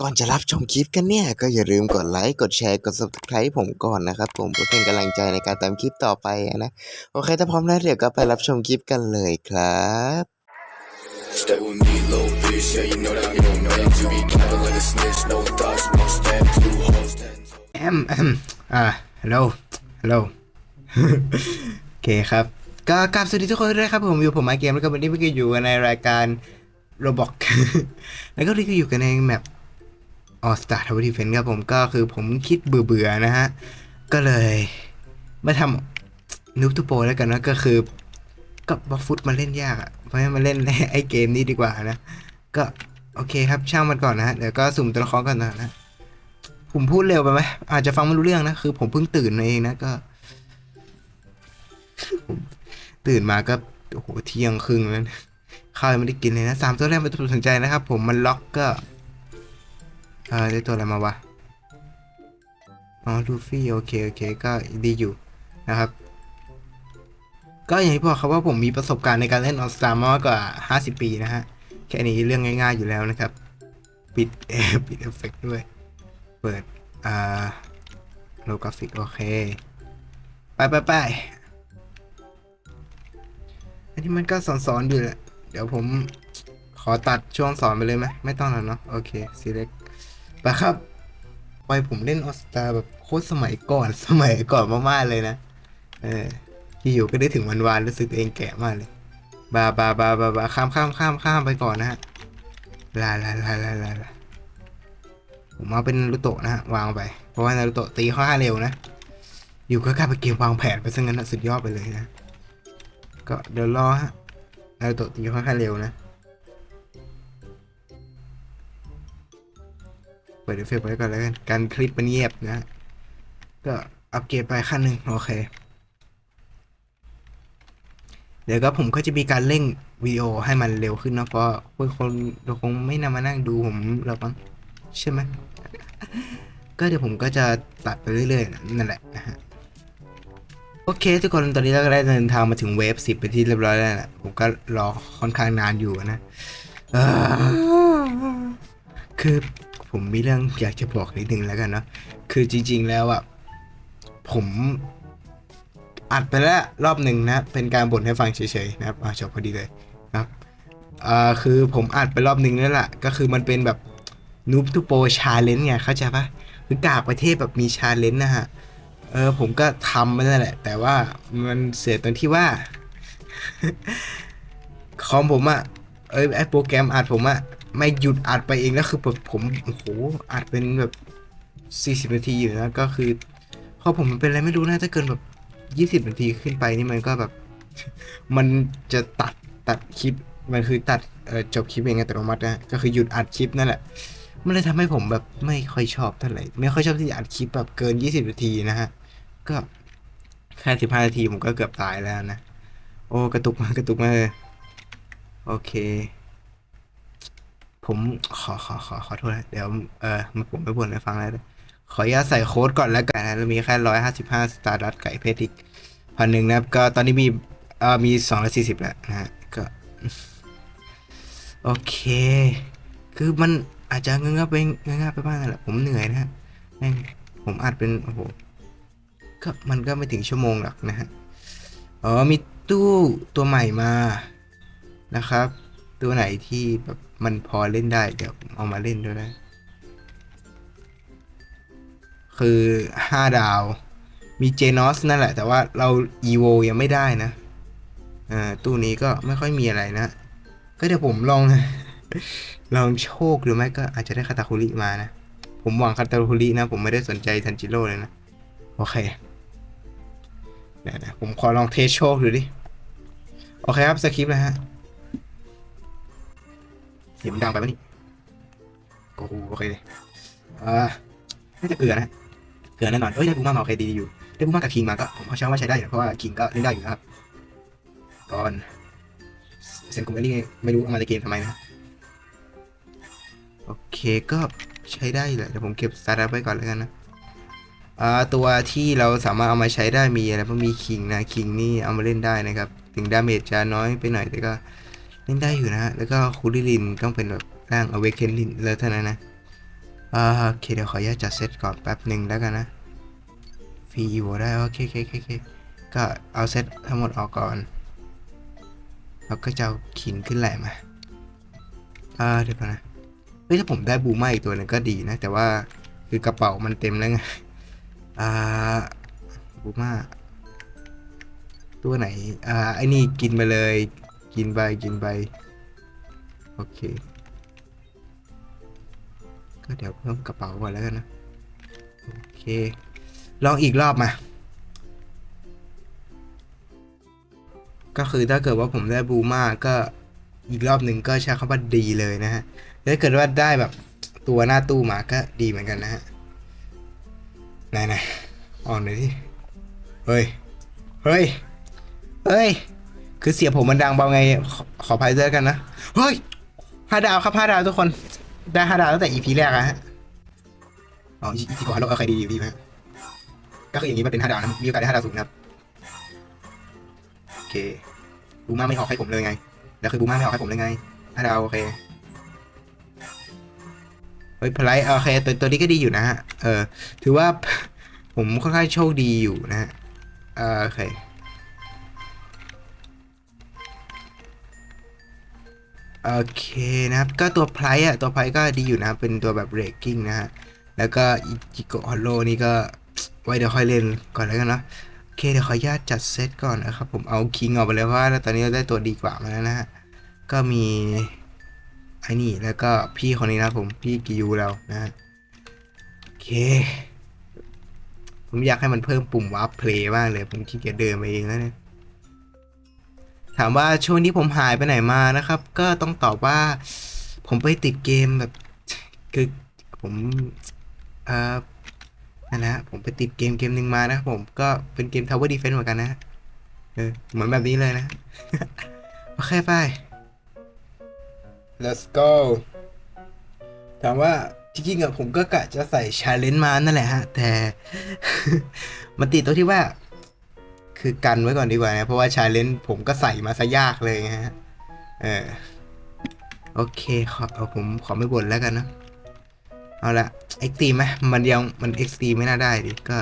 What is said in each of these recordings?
ก่อนจะรับชมคลิปกันเนี่ย ก็อย่าลืมกดไลค์กดแชร์กด subscribe ผมก่อนนะครับ ผมเพื่อเป็นกำลังใจในการตามคลิปต่อไปนะ โอเค ถ้าพร้อมแล้วเดี๋ยวก็ไปรับชมคลิปกันเลยครับ Stay with me, little bitch. Yeah, you know that I'm your man. You be capping like a snitch. No thoughts, no stand. Two hoes, ten แอมแอมอ่าฮัลโหลฮัลโหล โอเคครับ ก็กลับสวัสดีทุกคนด้วยครับ ผมอยู่ผมมาเกมแล้วก็วันนี้เมื่อกี้อยู่กันในรายการโรบอก แล้วก็นี่ก็อยู่กันในแมป ออสตาร์ทาวเวอร์ดีเฟนครับผมก็คือผมคิดเบื่อๆนะฮะ ก็เลยมาทำนูบทูโปแล้วกันนะก็คือ ก็บอฟุตมันเล่นยากอะเพราะฉะนั้นมาเล่นไอ้เกมนี้ดีกว่านะ ก็โอเคครับช่างมันก่อนนะฮะเดี๋ยวก็สุ่มตัวละครก่อนนะผมพูดเร็วไปไหมอาจจะฟังไม่รู้เรื่องนะ คือผมเพิ่งตื่นเองนะก็ ตื่นมาก็โอ้โหเที่ยงครึ่งแล้วข้าวยังไม่ได้กินเลยนะสามตัวแรกไม่ต้องสนใจนะครับ ผมมันล็อกก็ เออได้ตัวอะไรมาวะ อ๋อลูฟี่โอเคโอเคก็ดีอยู่นะครับ ก็อย่างที่บอกครับว่าผมมีประสบการณ์ในการเล่นออสตามามากกว่า 50 ปีนะฮะ แค่นี้เรื่องง่าย ๆอยู่แล้วนะครับ ปิดเอปิดเอฟเฟกต์ด้วย เปิด อ่าโลกราฟิกโอเค ไปไปไปอันนี้มันก็สอนสอนอยู่แหละ เดี๋ยวผมขอตัดช่วงสอนไปเลยไหม ไม่ต้องแล้วเนาะ โอเค select ไปครับไปผมเล่นออสตาแบบโคตรสมัยก่อนสมัยก่อนมากๆเลยนะ เออที่อยู่ก็ได้ถึงวันวานรู้สึกตัวเองแก่มากเลย บาบาบาบาบาข้ามข้ามข้ามข้ามไปก่อนนะฮะลาลาลาลาลาลาผมเอาเป็นนารุโตะนะฮะวางไป เพราะว่านารุโตะตีค่อนข้าเร็วนะ อยู่ก็กลายเป็นเกมวางแผนไปซะงั้นนะสุดยอดไปเลยนะ ก็เดี๋ยวรอฮะนารุโตะตีค่อนข้าเร็วนะ เปิดเอฟเฟกต์ไว้ก่อนแล้วกันการคลิปมันเงียบนะ ก็อัปเกรดไปขั้นหนึ่งโอเค เดี๋ยวก็ผมก็จะมีการเร่งวิดีโอให้มันเร็วขึ้นนะเพราะพวกคนเราคงไม่นำมานั่งดูผมหรอกมั้งใช่ไหมก็เดี๋ยวผมก็จะตัดไปเรื่อยๆนั่นแหละนะฮะโอเค ทุกคนตอนนี้เราก็ได้เดินทางมาถึงเวฟสิบไปนที่เรียบร้อยแล้วนะผมก็รอค่อนข้างนานอยู่นะคือ ผมมีเรื่องอยากจะบอกนิดนึงแล้วกันเนาะคือจริง ๆ แล้วอะผมอัดไปแล้วรอบหนึ่งนะ เป็นการบ่นให้ฟังเฉยๆนะครับจบพอดีเลยนะครับอ่าคือผมอัดไปรอบหนึ่งแล้วล่ะ ก็คือมันเป็นแบบนูบทูโปชาเลนจ์ไงเข้าใจปะคือกากประเทศแบบมีชาเลนจ์นะฮะ เออผมก็ทำมันนั่นแหละ แต่ว่ามันเสียตรงที่ว่า คอมผมอะเอยไอโปรแกรมอัดผมอะ ไม่หยุดอัดไปเองแล้วคือแบบผมโอ้โหอัดเป็นแบบ 40 นาทีอยู่นะก็คือพอผมมันเป็นอะไรไม่รู้นะถ้าเกินแบบ 20 นาทีขึ้นไปนี่มันก็แบบ มันจะตัดตัดคลิปมันคือตัดจบคลิปเองอัตโนมัตินะก็คือหยุดอัดคลิปนั่นแหละมันเลยทำให้ผมแบบไม่ค่อยชอบเท่าไหร่ไม่ค่อยชอบที่จะอัดคลิปแบบเกิน 20 นาทีนะฮะก็แค่15 นาทีผมก็เกือบตายแล้วนะ โอ้กระตุกมากกระตุกมากเลยโอเค ผมขอขอขอขอโทษนะเดี๋ยวเออมผมไม่บ่นให้ฟังแล้วเลยขออนุญาตใส่โค้ดก่อนแล้วกันนะเรามีแค่ร้อยห้าสิบห้าสตาร์ดัตไก่เพชรอีกพันหนึ่งนะครับ ก็ตอนนี้มีเออมีสองร้อยสี่สิบแล้วนะฮะก็โอเค คือมันอาจจะเงื้อไปเงื้อไปบ้างแหละผมเหนื่อยนะฮะแม่งผมอัดเป็นโอ้โหก็มันก็ไม่ถึงชั่วโมงหรอกนะฮะอ๋อมีตู้ตัวใหม่มานะครับ ตัวไหนที่แบบมันพอเล่นได้เดี๋ยวเอามาเล่นด้วยนะ คือห้าดาว มีเจนอสนั่นแหละ แต่ว่าเราอีโวยังไม่ได้นะอ่าตู้นี้ก็ไม่ค่อยมีอะไรนะ ก็เดี๋ยวผมลอง ลองโชคหรือไม่ก็อาจจะได้คาตาคุริมานะ ผมหวังคาตาคุรินะ ผมไม่ได้สนใจทันจิโร่เลยนะ โอเคเดี๋ยวนะผมขอลองเทสโชคดูดิ โอเคครับสคริปต์นะฮะ สียงมันดังไปปะนี่โอ้โหโอเคเลยอ่าน่าจะเกลือนะเกลือแน่นอนเอ้ยได้บูมามาโอเคดีอยู่ได้บูมากับคิงมาก็ผมเขาเชื่อว่าใช้ได้อยู่เพราะว่าคิงก็เล่นได้อยู่นะครับก่อนเซนกุมเอลี่ไม่รู้เอามาในเกมทำไมนะโอเคก็ใช้ได้แหละเดี๋ยวผมเก็บสตาร์ทไว้ก่อนแล้วกันนะอ่าตัวที่เราสามารถเอามาใช้ได้มีอะไรเพราะมีคิงนะคิงนี่เอามาเล่นได้นะครับ ถึงดาเมจจะน้อยไปหน่อยแต่ก็ เล่นได้อยู่นะ แล้วก็คูริลินต้องเป็นแบบร่างอเวเคนลินแล้วเท่านั้นนะอ่าโอเคเดี๋ยวขออนุญาตจัดเซตก่อนแป๊บหนึ่งแล้วกันนะฟรีอีโวได้โอเคโอเคโอเคก็เอาเซตทั้งหมดออกก่อนแล้วก็จะเอาขินขึ้นแหลมมาอ่าเดี๋ยวก่อนนะเฮ้ยถ้าผมได้บูมาอีกตัวหนึงก็ดีนะ แต่ว่าคือกระเป๋ามันเต็มแล้วไงอ่าบูมาตัวไหนอ่าไอ้นี่กินไปเลย กินไปกินไป โอเค ก็เดี๋ยวเพิ่มกระเป๋าก่อนแล้วกันนะ โอเค ลองอีกรอบมา ก็คือถ้าเกิดว่าผมได้บูมาก็อีกรอบหนึ่งก็ใช้คำว่าดีเลยนะฮะถ้าเกิดว่าได้แบบตัวหน้าตู้มาก็ดีเหมือนกันนะฮะไหนๆออนเลยที่เฮ้ย เฮ้ย เฮ้ย คือเสียงผมมันดังเบาไง ขอขออภัยด้วยกันนะ เฮ้ยห้าดาวครับห้าดาวทุกคน ได้ห้าดาวตั้งแต่ EP แรกอะฮะ อ๋อ EP ก่อนเราเอาใครดีอยู่ดีไหมก็คืออย่างนี้มันเป็นห้าดาวนะ มีโอกาสได้ห้าดาวสูงนะครับ โอเค บูมาไม่ออกให้ผมเลยไง แล้วคือบูมาไม่ออกให้ผมเลยไงห้าดาวโอเค เฮ้ยพลายโอเคตัวตัวนี้ก็ดีอยู่นะฮะ เออ ถือว่าผมค่อนข้างโชคดีอยู่นะฮะ เออโอเค โอเคนะครับ ก็ตัวไพรอะตัวไพรก็ดีอยู่นะครับ เป็นตัวแบบเรกกิ้งนะฮะ แล้วก็อิจิโกะฮอลโลนี่ก็ไว้เดี๋ยวค่อยเล่นก่อนแล้วกันเนาะโอเคเดี๋ยวขออนุญาตจัดเซตก่อนนะครับ ผมเอาคิงออกไปเลยเพราะว่าตอนนี้เราได้ตัวดีกว่ามาแล้วนะฮะ ก็มีไอ้นี่แล้วก็พี่คนนี้นะผมพี่กิยูเรานะฮะโอเค ผมอยากให้มันเพิ่มปุ่มวาร์ปเพลย์บ้างเลย ผมขี้เกียจเดินไปเองแล้วเนี่ย ถามว่าช่วงนี้ผมหายไปไหนมานะครับ ก็ต้องตอบว่า ผมไปติดเกมแบบ คือผมเอ่อนั่นแหละฮะผมไปติดเกมเกมหนึ่งมานะครับผมก็เป็นเกม Tower Defense เหมือนกันนะเออเหมือนแบบนี้เลยนะ โอเคไป let's go ถามว่าจริงๆอะผมก็กะจะใส่ชาเลนจ์มานั่นแหละฮะ แต่ มันติดตรงที่ว่า คือกันไว้ก่อนดีกว่านะ เพราะว่าชาเลนจ์ผมก็ใส่มาซะยากเลยไงฮะ เออ โอเคขอเอาผมขอไม่บ่นแล้วกันนะ เอาละเอ็กตีไหมมันยังมันเอ็กตีไม่น่าได้ดิ ก็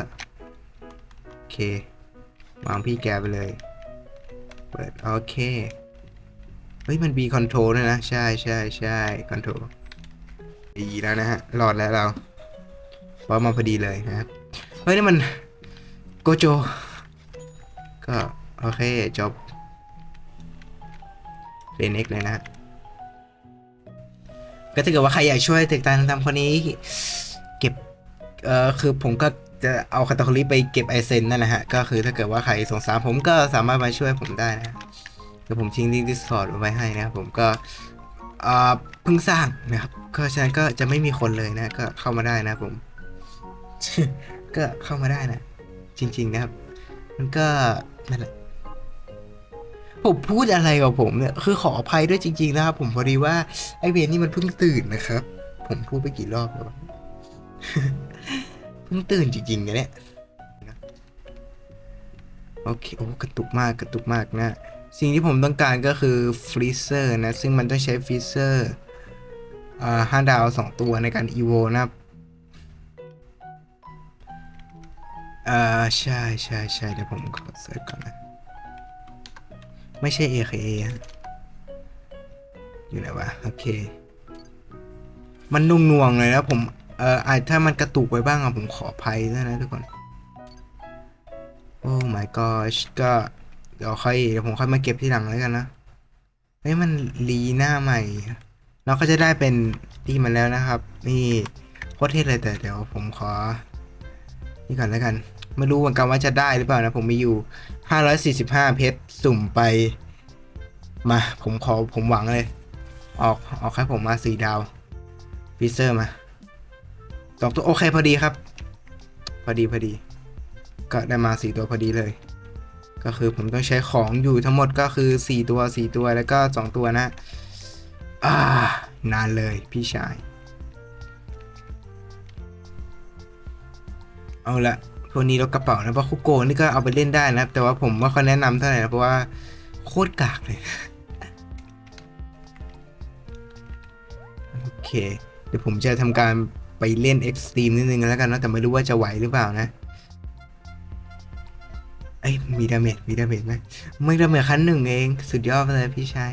โอเค วางพี่แกไปเลย เปิด โอเค เฮ้ย มันบีคอนโทรลด้วยนะ ใช่ใช่ใช่คอนโทรลดีแล้วนะฮะรอดแล้วเราเพราะมาพอดีเลยนะครับ เฮ้ย นี่มัน โกโจ ก็ โอเค จบเรียนเอกเลยนะ ก็ถ้าเกิดว่าใครอยากช่วยติดตามทำคนนี้ เก็บ เอ่อ คือผมก็จะเอาคาตาคุริไปเก็บไอเซนนั่นแหละฮะ ก็คือถ้าเกิดว่าใครสงสารผมก็สามารถมาช่วยผมได้นะเดี๋ยวผมทิ้งลิงก์ Discord ไว้ให้นะครับผมก็เออเพิ่งสร้างนะครับก็ฉะนั้นก็จะไม่มีคนเลยนะ ก็เข้ามาได้นะผม ก็เข้ามาได้นะ จริง ๆ นะครับ มันก็ นั่นแหละ ผมพูดอะไรกับผมเนี่ย คือขออภัยด้วยจริง ๆ นะครับ ผมพอดีว่าไอเวนนี่มันเพิ่งตื่นนะครับ ผมพูดไปกี่รอบแล้ววะเพิ่งตื่นจริงๆนะเนี่ยโอเคโอ้กระตุกมากกระตุกมากนะ สิ่งที่ผมต้องการก็คือฟรีเซอร์นะ ซึ่งมันต้องใช้ฟรีเซอร์อ่าห้าดาวสองตัวในการอีโวนะครับ อ่าใช่ใช่ใช่เดี๋ยวผมขอเสิร์ชก่อนนะ ไม่ใช่ AKA อะอยู่ไหนวะ โอเค มันนุ่งนวงเลยนะผม เอ่ออาจถ้ามันกระตุกไว้บ้างอะผมขออภัยด้วยนะทุกคน โอ้ my gosh ก็เดี๋ยวค่อยเดี๋ยวผมค่อยมาเก็บที่หลังแล้วกันนะเฮ้ยมันรีหน้าใหม่ เราก็จะได้เป็นดีมันแล้วนะครับ นี่โคตรเท่เลยแต่เดี๋ยวผมขอ นี่ก่อนแล้วกัน ไม่รู้เหมือนกันว่าจะได้หรือเปล่านะ ผมมีอยู่ 545 เพชรสุ่มไป มา ผมขอผมหวังเลย ออกออกให้ผมมาสี่ดาวฟิเซอร์มาสองตัวโอเคพอดีครับ พอดีพอดี ก็ได้มาสี่ตัวพอดีเลย ก็คือผมต้องใช้ของอยู่ทั้งหมดก็คือสี่ตัวสี่ตัวแล้วก็สองตัวนะ อ่านานเลยพี่ชาย เอาละพวกนี้รถกระเป๋านะเพราะคุโกนี่ก็เอาไปเล่นได้นะแต่ว่าผมว่าเขาแนะนำเท่าไหร่นะเพราะว่าโคตรกากเลย โอเค เดี๋ยวผมจะทำการไปเล่นเอ็กซ์ตรีมนิดนึงแล้วกันนะแต่ไม่รู้ว่าจะไหวหรือเปล่านะเอ้ยมีดาเมจมีดาเมจไหมไม่ดาเมจขั้นหนึ่งเอง สุดยอดเลยพี่ชาย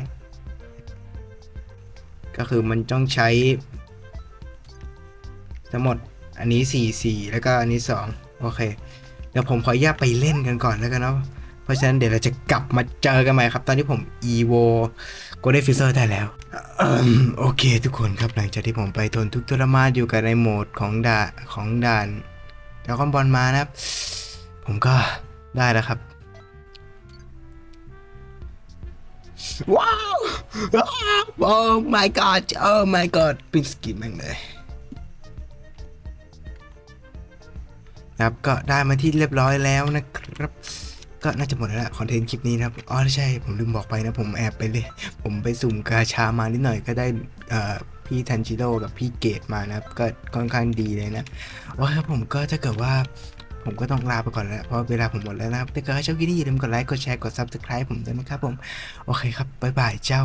ก็คือมันต้องใช้ทั้งหมด อันนี้สี่สี่แล้วก็อันนี้สองโอเค เดี๋ยวผมขออนุญาตไปเล่นกันก่อนแล้วกันเนาะ เพราะฉะนั้นเดี๋ยวเราจะกลับมาเจอกันใหม่ครับ ตอนที่ผม evo g o l d e n f i s h e r ได้แล้วอโอเคทุกคนครับหลังจากที่ผมไปทนทุกข์ทรมานอยู่กับในโหมดของด่าของด่านแล้วก็บอลมานะครับ ผมก็ได้แล้วครับ ว้าว โอ้ my god โอ้ my god ปินสกินแม่งเลย นะครับ ก็ได้มาที่เรียบร้อยแล้วนะครับ ก็น่าจะหมดแล้วคอนเทนต์คลิปนี้นะครับ อ๋อใช่ ผมลืมบอกไปนะ ผมแอบไปเลย ผมไปสุ่มกาชามานิดหน่อยก็ได้พี่ทันจิโร่กับพี่เกตมานะครับ ก็ค่อนข้างดีเลยนะโอเครับผมก็ถ้าเกิดว่าผมก็ต้องลาไปก่อนแล้ว เพราะเวลาผมหมดแล้วนะครับถ้าเกิดชอบคลิปนี้อย่าลืมกดไลค์ กดแชร์ กด subscribe ผมด้วยนะครับผม โอเคครับ บ๊ายบายเจ้า